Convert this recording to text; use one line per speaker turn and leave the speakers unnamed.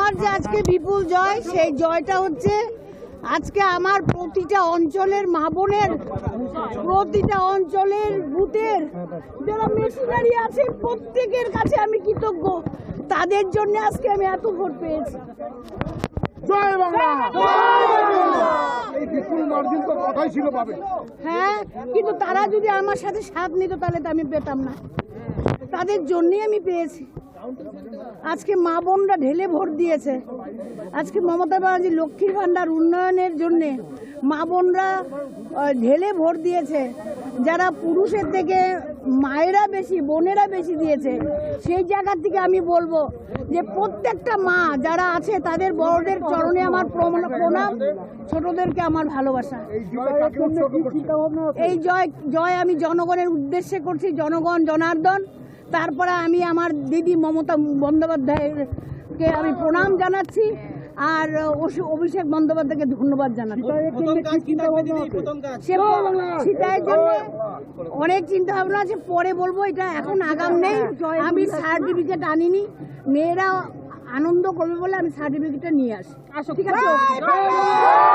আমার যে আজকে বিপুল জয় সেই জয়টা হচ্ছে আজকে আমার প্রতিটা অঞ্চলের মা বোনের প্রতিটা অঞ্চলের বুথের যারা মেশিনারি আছে প্রত্যেকের কাছে আমি কৃতজ্ঞ। তাদের জন্য আজকে আমি এত ভোট পেয়েছি।
জয় বাংলা। এই বিপুল মার্জিন তো কথাই ছিল পাবে।
হ্যাঁ কিন্তু তারা যদি আমার সাথে সাথ নিত তাহলে তো আমি পেতাম না। তাদের জন্যই আমি পেয়েছি। আজকে মা বোনরা ঢেলে ভোট দিয়েছে। আজকে মমতা ব্যানার্জি লক্ষ্মীর ভাণ্ডার উন্নয়নের জন্যে মা বোনরা ঢেলে ভোট দিয়েছে। যারা পুরুষের থেকে মায়েরা বেশি বোনেরা বেশি দিয়েছে সেই জায়গার থেকে আমি বলব যে প্রত্যেকটা মা যারা আছে তাদের বড়দের চরণে আমার প্রণাম ছোটদেরকে আমার ভালোবাসা।
এই জয়
জয় আমি জনগণের উদ্দেশ্যে করছি জনগণ জনার্দন। তারপরে আমি আমার দিদি মমতা বন্দ্যোপাধ্যায়কে আমি প্রণাম জানাচ্ছি আর অসি- অভিষেক বন্দ্যোপাধ্যায়কে ধন্যবাদ জানাচ্ছি। জন্য অনেক চিন্তা ভাবনা আছে পরে বলব এটা এখন আগাম নেই। আমি সার্টিফিকেট আনিনি মেয়েরা আনন্দ করবে বলে আমি সার্টিফিকেটটা নিয়ে আসি। ঠিক আছে?